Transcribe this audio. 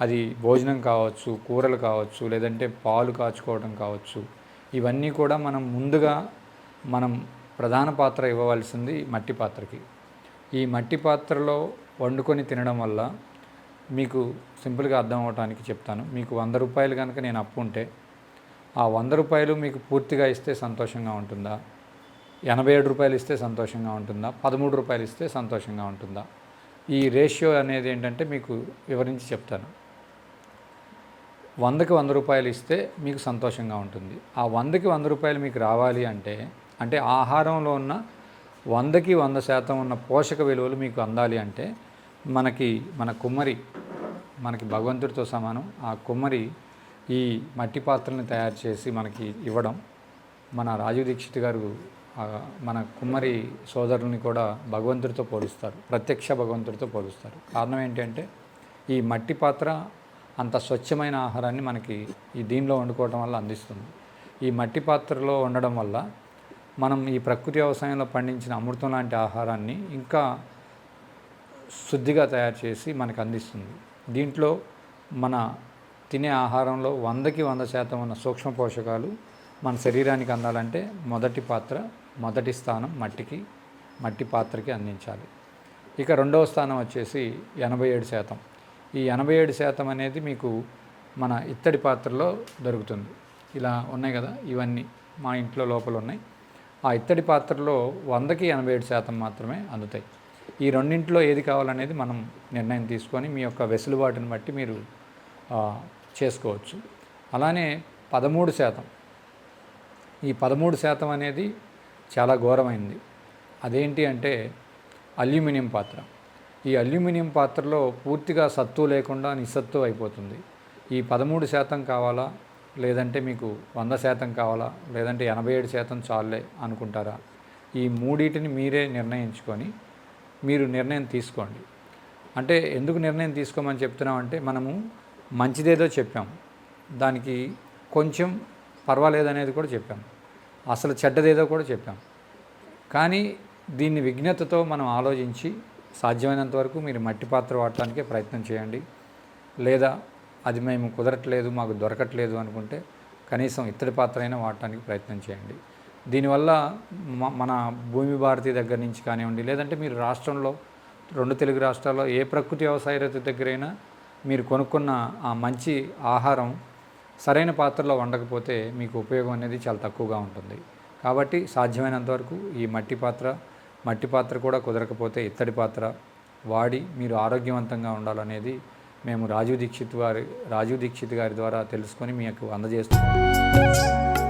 అది భోజనం కావచ్చు కూరలు కావచ్చు లేదంటే పాలు కాచుకోవడం కావచ్చు ఇవన్నీ కూడా మనం ముందుగా మనం ప్రధాన పాత్ర ఇవ్వవలసింది మట్టి పాత్రకి. ఈ మట్టి పాత్రలో వండుకొని తినడం వల్ల మీకు సింపుల్గా అర్థం అవడానికి చెప్తాను. మీకు వంద రూపాయలు కనుక నేను అప్పు ఉంటే ఆ వంద రూపాయలు మీకు పూర్తిగా ఇస్తే సంతోషంగా ఉంటుందా? ఎనభై ఏడు రూపాయలు ఇస్తే సంతోషంగా ఉంటుందా? పదమూడు రూపాయలు ఇస్తే సంతోషంగా ఉంటుందా? ఈ రేషియో అనేది ఏంటంటే మీకు వివరించి చెప్తాను. వందకి వంద రూపాయలు ఇస్తే మీకు సంతోషంగా ఉంటుంది. ఆ వందకి వంద రూపాయలు మీకు రావాలి అంటే అంటే ఆహారంలో ఉన్న వందకి వంద శాతం ఉన్న పోషక విలువలు మీకు అందాలి అంటే మనకి మన కుమ్మరి మనకి భగవంతుడితో సమానం ఆ కుమ్మరి ఈ మట్టి పాత్రలను తయారు చేసి మనకి ఇవ్వడం మన రాజు దీక్షిత్ గారు మన కుమ్మరి సోదరుల్ని కూడా భగవంతుడితో పోలుస్తారు. ప్రత్యక్ష భగవంతుడితో పోలుస్తారు. కారణం ఏంటంటే ఈ మట్టి పాత్ర అంత స్వచ్ఛమైన ఆహారాన్ని మనకి ఈ దీనిలో వండుకోవడం వల్ల అందిస్తుంది. ఈ మట్టి పాత్రలో ఉండడం వల్ల మనం ఈ ప్రకృతి వ్యవసాయంలో పండించిన అమృతం లాంటి ఆహారాన్ని ఇంకా శుద్ధిగా తయారు చేసి మనకు అందిస్తుంది. దీంట్లో మన తినే ఆహారంలో వందకి వంద శాతం ఉన్న సూక్ష్మ పోషకాలు మన శరీరానికి అందాలంటే మొదటి పాత్ర మొదటి స్థానం మట్టికి మట్టి పాత్రకి అందించాలి. ఇక రెండవ స్థానం వచ్చేసి ఎనభై ఏడు శాతం. ఈ ఎనభై ఏడు శాతం అనేది మీకు మన ఇత్తడి పాత్రలో దొరుకుతుంది. ఇలా ఉన్నాయి కదా ఇవన్నీ మా ఇంట్లో లోపల ఉన్నాయి. ఆ ఇత్తడి పాత్రలో వందకి ఎనభై ఏడు శాతం మాత్రమే అందుతాయి. ఈ రెండింటిలో ఏది కావాలనేది మనం నిర్ణయం తీసుకొని మీ యొక్క వెసులుబాటుని బట్టి మీరు చేసుకోవచ్చు. అలానే పదమూడు శాతం. ఈ పదమూడు శాతం అనేది చాలా ఘోరమైంది. అదేంటి అంటే అల్యూమినియం పాత్ర. ఈ అల్యూమినియం పాత్రలో పూర్తిగా సత్తు లేకుండా నిస్సత్తు అయిపోతుంది. ఈ పదమూడు శాతం కావాలా? లేదంటే మీకు వంద శాతం కావాలా? లేదంటే ఎనభై ఏడు శాతం చాలే అనుకుంటారా? ఈ మూడింటిని మీరే నిర్ణయించుకొని మీరు నిర్ణయం తీసుకోండి. అంటే ఎందుకు నిర్ణయం తీసుకోమని చెప్తున్నామంటే మనము మంచిదేదో చెప్పాం. దానికి కొంచెం పర్వాలేదనేది కూడా చెప్పాం. అసలు చెడ్డదేదో కూడా చెప్పాం. కానీ దీన్ని విజ్ఞతతో మనం ఆలోచించి సాధ్యమైనంత వరకు మీరు మట్టి పాత్ర వాడటానికే ప్రయత్నం చేయండి. లేదా అది మేము కుదరట్లేదు మాకు దొరకట్లేదు అనుకుంటే కనీసం ఇత్తడి పాత్ర అయినా వాడటానికి ప్రయత్నం చేయండి. దీనివల్ల మ- మన భూమి భారతి దగ్గర నుంచి కానివ్వండి లేదంటే మీరు రాష్ట్రంలో రెండు తెలుగు రాష్ట్రాల్లో ఏ ప్రకృతి వ్యవసాయ రైతు దగ్గరైనా మీరు కొనుక్కున్న ఆ మంచి ఆహారం సరైన పాత్రలో వండకపోతే మీకు ఉపయోగం అనేది చాలా తక్కువగా ఉంటుంది. కాబట్టి సాధ్యమైనంత వరకు ఈ మట్టి పాత్ర మట్టి పాత్ర కూడా కుదరకపోతే ఇత్తడి పాత్ర వాడి మీరు ఆరోగ్యవంతంగా ఉండాలనేది మేము రాజీవ్ దీక్షిత్ వారి రాజీవ్ దీక్షిత్ గారి ద్వారా తెలుసుకొని మీకు అందజేస్తున్నాం